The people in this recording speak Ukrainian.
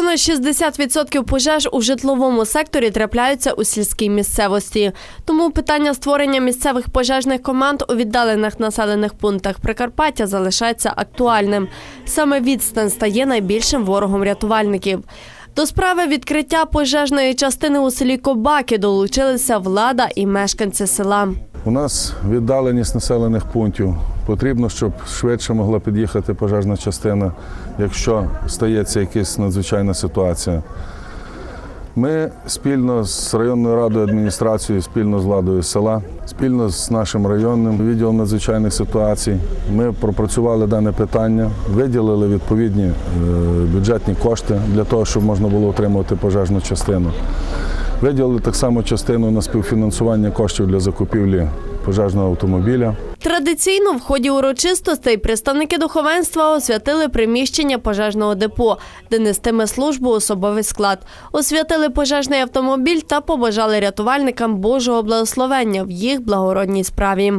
Понад 60% пожеж у житловому секторі трапляються у сільській місцевості. Тому питання створення місцевих пожежних команд у віддалених населених пунктах Прикарпаття залишається актуальним. Саме відстань стає найбільшим ворогом рятувальників. До справи відкриття пожежної частини у селі Кобаки долучилися влада і мешканці села. У нас віддаленість населених пунктів. Потрібно, щоб швидше могла під'їхати пожежна частина, якщо стається якась надзвичайна ситуація. Ми спільно з районною радою адміністрацією, спільно з владою села, спільно з нашим районним відділом надзвичайних ситуацій. Ми пропрацювали дане питання, виділили відповідні е, бюджетні кошти для того, щоб можна було отримувати пожежну частину. Виділили так само частину на співфінансування коштів для закупівлі пожежного автомобіля. Традиційно в ході урочистостей представники духовенства освятили приміщення пожежного депо, де нестиме службу особовий склад. Освятили пожежний автомобіль та побажали рятувальникам Божого благословення в їх благородній справі.